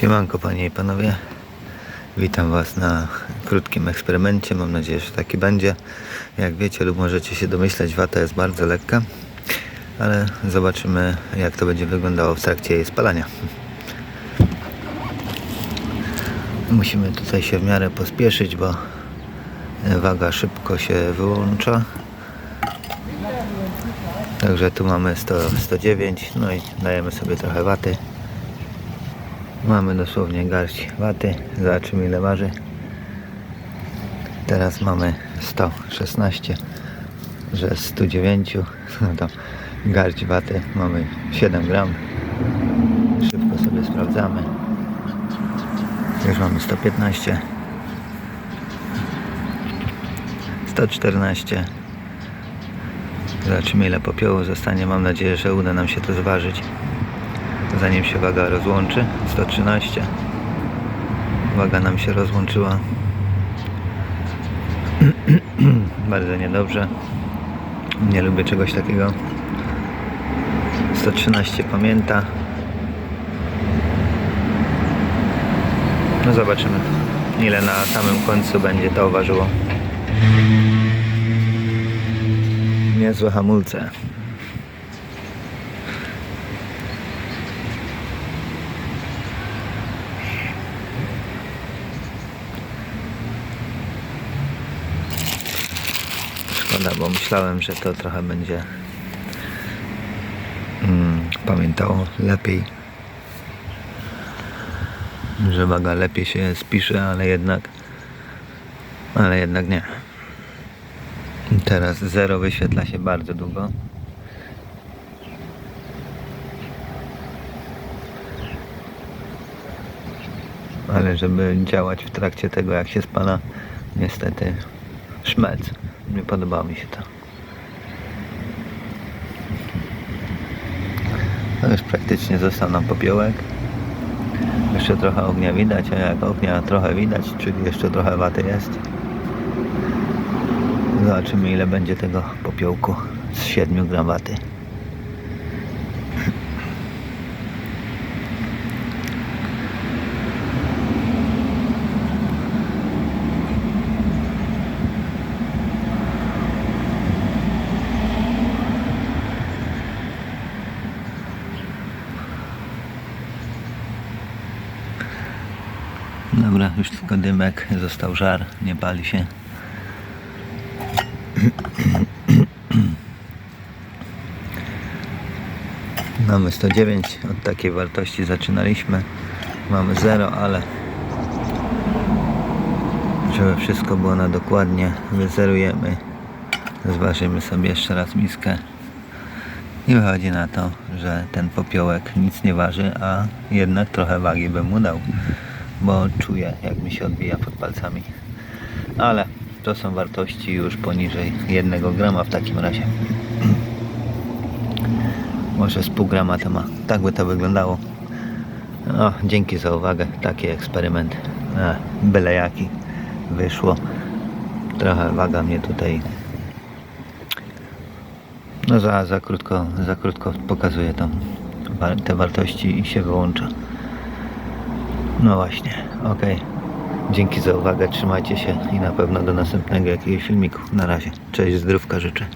Siemanko panie i panowie. Witam was na krótkim eksperymencie. Mam nadzieję, że taki będzie. Jak wiecie lub możecie się domyśleć, wata jest bardzo lekka. Ale zobaczymy jak to będzie wyglądało w trakcie jej spalania. Musimy tutaj się w miarę pospieszyć, bo waga szybko się wyłącza. Także tu mamy 100, 109, no i dajemy sobie trochę waty. Mamy dosłownie garść waty. Zobaczymy ile waży. Teraz mamy 116, że z 109, no to garść waty mamy 7 gram. Szybko sobie sprawdzamy. Już mamy 115, 114. Zobaczymy ile popiołu zostanie. Mam nadzieję, że uda nam się to zważyć zanim się waga rozłączy 113 waga nam się rozłączyła. Bardzo niedobrze. Nie lubię czegoś takiego. 113 pamięta. No zobaczymy ile na samym końcu będzie to ważyło. Niezłe hamulce Szkoda, bo myślałem, że to trochę będzie mm, pamiętało lepiej. Że waga lepiej się spisze, ale jednak ale jednak nie. Teraz zero wyświetla się bardzo długo. Ale żeby działać w trakcie tego jak się spala, niestety szmelc. Nie podobało mi się to. To już praktycznie został nam popiołek. Jeszcze trochę ognia widać, a jak ognia trochę widać, czyli jeszcze trochę waty jest. Zobaczymy ile będzie tego popiołku z 7 gram waty. Dobra, już tylko dymek, został żar, nie pali się. Mamy 109, od takiej wartości zaczynaliśmy. Mamy 0, ale żeby wszystko było na dokładnie, wyzerujemy. Zważymy sobie jeszcze raz miskę. I wychodzi na to, że ten popiołek nic nie waży, a jednak trochę wagi bym mu dał, bo czuję jak mi się odbija pod palcami. Ale to są wartości już poniżej 1 grama w takim razie. Może z pół grama to ma. Tak by to wyglądało. No, dzięki za uwagę. Taki eksperyment. A, byle jaki. Wyszło. Trochę waga mnie tutaj no za, za krótko, za krótko pokazuje tam te wartości i się wyłącza. No właśnie, ok. Dzięki za uwagę, trzymajcie się i na pewno do następnego jakiegoś filmiku. Na razie. Cześć, zdrówka życzę.